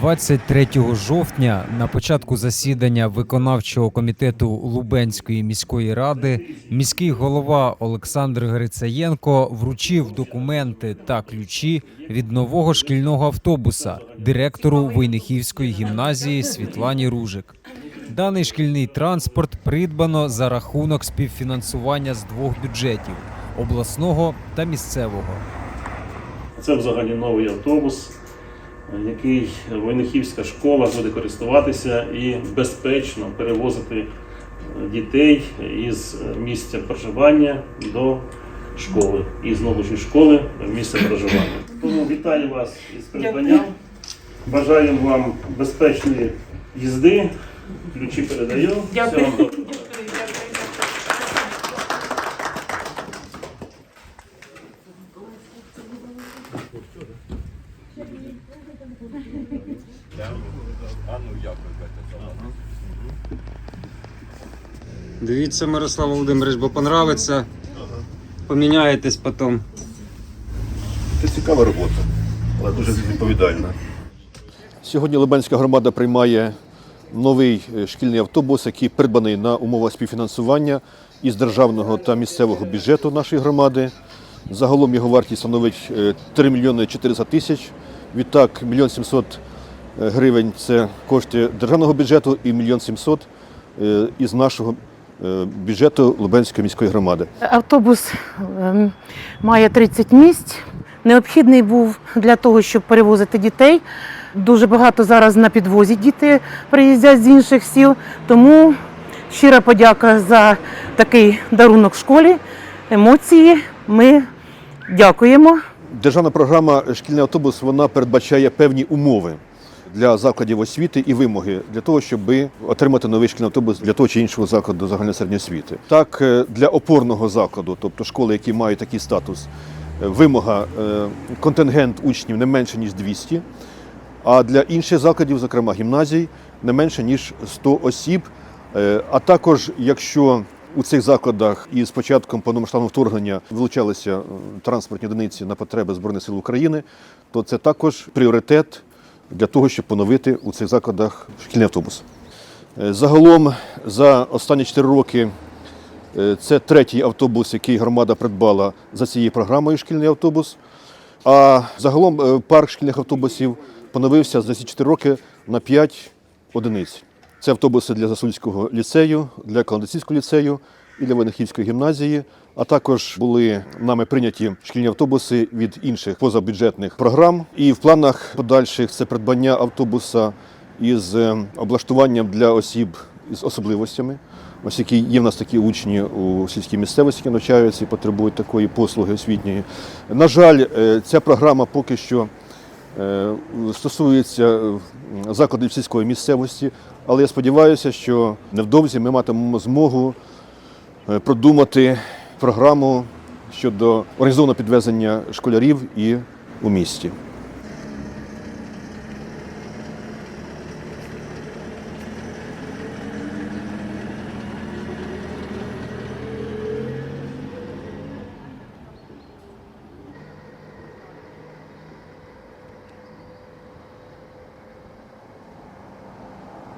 23 жовтня на початку засідання виконавчого комітету Лубенської міської ради міський голова Олександр Грицаєнко вручив документи та ключі від нового шкільного автобуса директору Войнихівської гімназії Світлані Ружик. Даний шкільний транспорт придбано за рахунок співфінансування з двох бюджетів обласного та місцевого. Це взагалі новий автобус, який Войнихівська школа буде користуватися і безпечно перевозити е, дітей із місця проживання до школи і знову ж із школи в місце проживання. Тому вітаю вас із придбанням. Бажаємо вам безпечної їзди. Ключі передаю. Дякую. Всього доброго. Дивіться, Мирослав Володимирович, бо понравиться. Поміняєтесь потім. Це цікава робота, але дуже відповідальна. Сьогодні Лубенська громада приймає новий е, шкільний автобус, який придбаний на умовах співфінансування із державного та місцевого бюджету нашої громади. Загалом його вартість становить е, 3 мільйони 400 тисяч. Відтак, мільйон 700 гривень це кошти державного бюджету і мільйон 700 е, із нашого е, бюджету Лубенської міської громади. Автобус ем, має 30 місць. Необхідний був для того, щоб перевозити дітей. Дуже багато зараз на підвозі діти приїздять з інших сіл. Тому щира подяка за такий дарунок школі. Емоції. Ми дякуємо. Державна програма Шкільний автобус вона передбачає певні умови для закладів освіти і вимоги для того, щоб отримати новий шкільний автобус для того чи іншого закладу загальної середньої освіти. Так, е, для опорного закладу, тобто школи, які мають такий статус, е, вимога е, контингент учнів не менше ніж 200, а для інших закладів, зокрема гімназій, не менше ніж 100 осіб. А також, якщо у цих закладах із початком повномасштабного вторгнення вилучалися е, транспортні одиниці на потреби Збройних сил України, то це також пріоритет для того, щоб поновити у цих закладах шкільний автобус. Е, Загалом за останні 4 роки е, це третій автобус, який громада придбала за цією програмою шкільний автобус. А загалом парк шкільних автобусів поновився за ці 4 роки на 5 одиниць. Це автобуси для Засульського ліцею, для Каландицівського ліцею і для Винихівської гімназії. А також були нами прийняті шкільні автобуси від інших позабюджетних програм. І в планах подальших це придбання автобуса із е, облаштуванням для осіб з особливостями. Ось які є в нас такі учні у сільській місцевості, які навчаються і потребують такої послуги освітньої. На жаль, е, ця програма поки що е, стосується закладів сільської місцевості, але я сподіваюся, що невдовзі ми матимемо змогу е, продумати програму щодо організованого підвезення школярів і у місті.